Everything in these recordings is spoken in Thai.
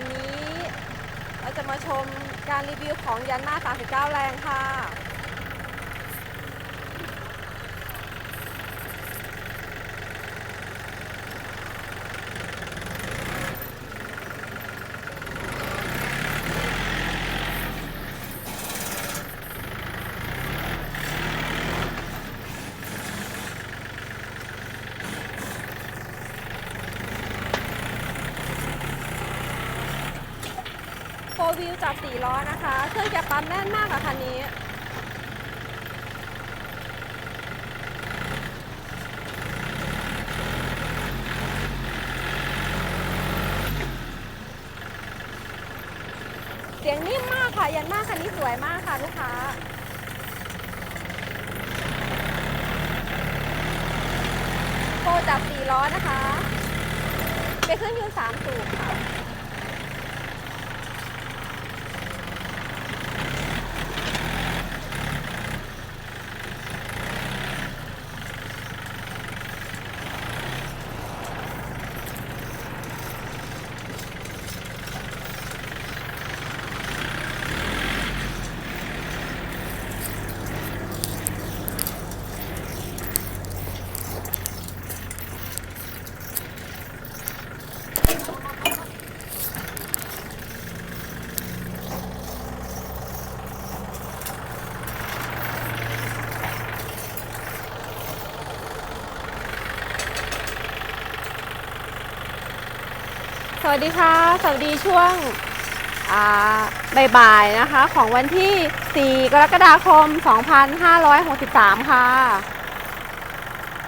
วันนี้เราจะมาชมการรีวิวของยันมา39 แรงค่ะ วิวจับสี่ล้อนะคะ เครื่องจะปั๊มแน่นมากค่ะคันนี้ เสียงนิ่มมากค่ะ ยันมากคันนี้สวยมากค่ะลูกค้าโฟจับสี่ล้อนะคะ เป็นเครื่องยนต์สามสูบค่ะ วัสดีค่ะ สวัสดีช่วงบ่ายๆนะคะ ของวันที่ 4 กรกฎาคม 2563 ค่ะ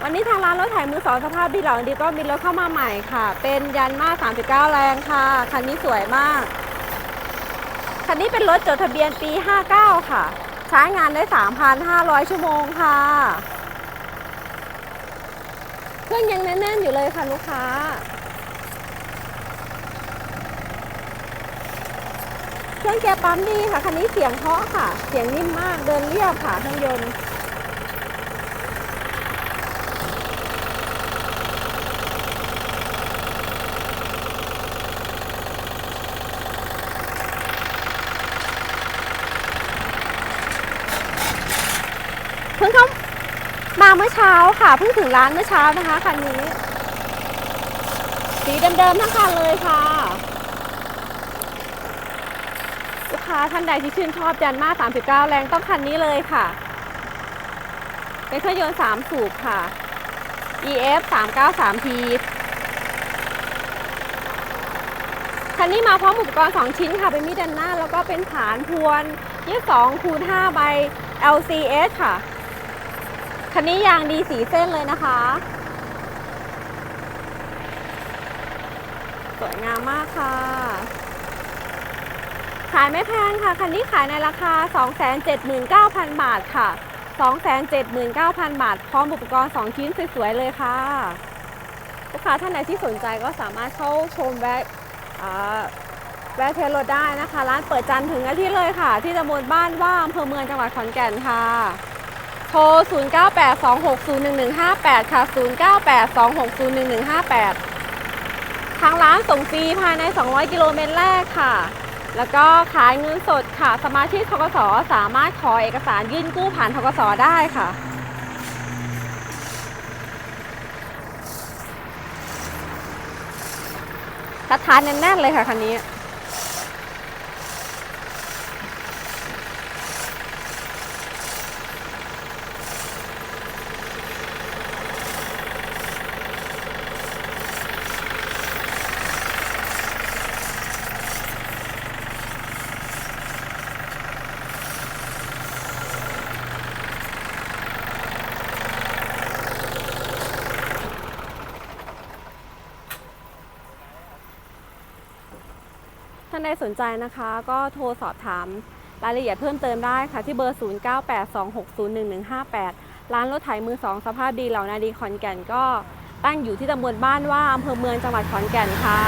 วันนี้ทางร้านรถไถมือสองสภาพดีเหล่าดีก็มีรถเข้ามาใหม่ค่ะ เป็นยันมา39 แรงค่ะ คันนี้สวยมาก คันนี้เป็นรถจดทะเบียนปี 59 ค่ะ ใช้งานได้ 3,500 ชั่วโมงค่ะ เครื่องยังแน่นๆอยู่เลยค่ะลูกค้า เครื่องแกยร์ปั๊มดีค่ะ คันนี้เสียงเพาะค่ะ เสียงนิ่มมาก เดินเรียบค่ะเครื่องยนต์เพิ่งเข้ามาเมื่อเช้าค่ะ เพิ่งถึงร้านเมื่อเช้านะคะคันนี้ สีเดิมๆทั้งคันเลยค่ะ ลูกค้าท่านใดที่ชื่นชอบยันมา 39 แรงต้องคันนี้เลยค่ะ เป็นเครื่องยนต์ 3 สูบค่ะ EF 393T คันนี้มาพร้อมอุปกรณ์ 2 ชิ้นค่ะ เป็นมีดดันหน้า แล้วก็เป็นฐานพวน22คูณ5ใบ LCS ค่ะ คันนี้ยางดีสีเส้นเลยนะคะ สวยงามมากค่ะ ขายไม่แพงค่ะ คันนี้ขายในราคา 279,000 บาทค่ะ 279,000 บาท พร้อมอุปกรณ์ 2 ชิ้นสวยๆเลยค่ะ ลูกค้าท่านใดที่สนใจก็สามารถเข้าชมแวะแวะเทสรถได้นะคะ ร้านเปิดจันทร์ถึงอาทิตย์เลยค่ะ ที่ตำบลบ้านว่าอำเภอเมืองจังหวัดขอนแก่นค่ะโทร 0982601158 ค่ะ 0982601158 ทางร้านส่งฟรีภายใน 200 กิโลเมตรแรกค่ะ แล้วก็ขายเงินสดค่ะ สมาชิกทกสสามารถขอเอกสารยื่นกู้ผ่านทกสได้ค่ะคัดทานแน่นๆเลยค่ะคันนี้ ท่านใดสนใจนะคะ ก็โทรสอบถามรายละเอียดเพิ่มเติมได้ค่ะที่เบอร์ 0982601158 ร้านรถไถมือสองสภาพดีเหล่านาดีขอนแก่นก็ตั้งอยู่ที่ตำบลบ้านว่าอำเภอเมืองจังหวัดขอนแก่นค่ะ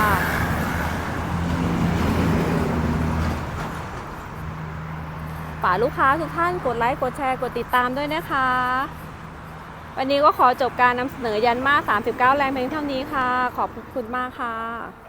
ฝากลูกค้าทุกท่านกดไลค์ กดแชร์ กดติดตามด้วยนะคะ วันนี้ก็ขอจบการนำเสนอยันมา 39 แรงเพียงเท่านี้ค่ะ ขอบคุณมากค่ะ